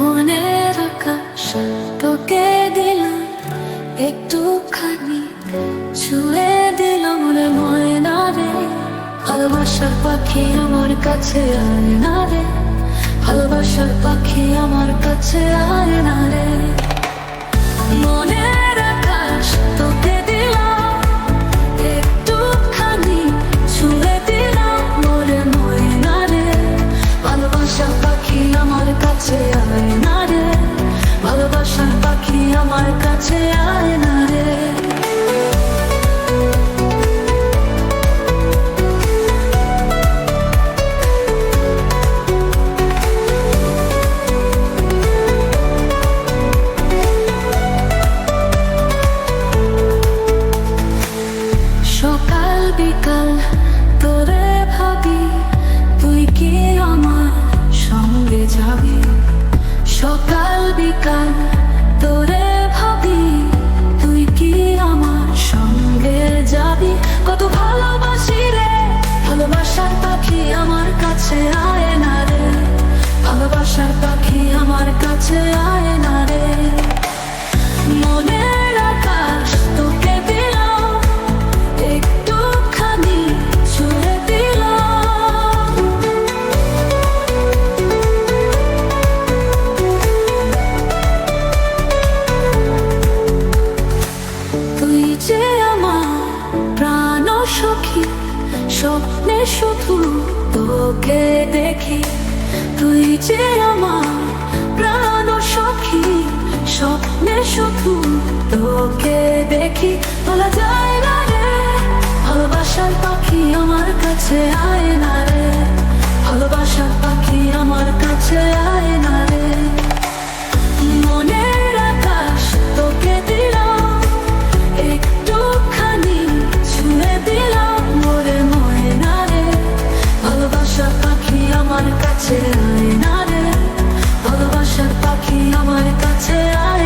মনের আকাশ, তোকে দিলাম একটুখানি, ছুঁয়ে দিলাম রে ময়না রে। ভালোবাসার আমার কাছে আয় না রে। ভালোবাসার পাখি আমার কাছে আয় না সঙ্গে যাবি? কত ভালোবাসি রে, ভালোবাসার পাখি আমার কাছে আয় না রে। ভালোবাসার পাখি আমার কাছে আয় না রে। মনের স্বপ্নে শুধু তোকে দেখি। তুই যে আমার প্রাণ সখী, স্বপ্নে শুধু তোকে দেখি। বলা যায় না রে, ভালোবাসার পাখি আমার কাছে আয় না রে। ভালোবাসার পাখি আমার কাছে আয় কাছে আস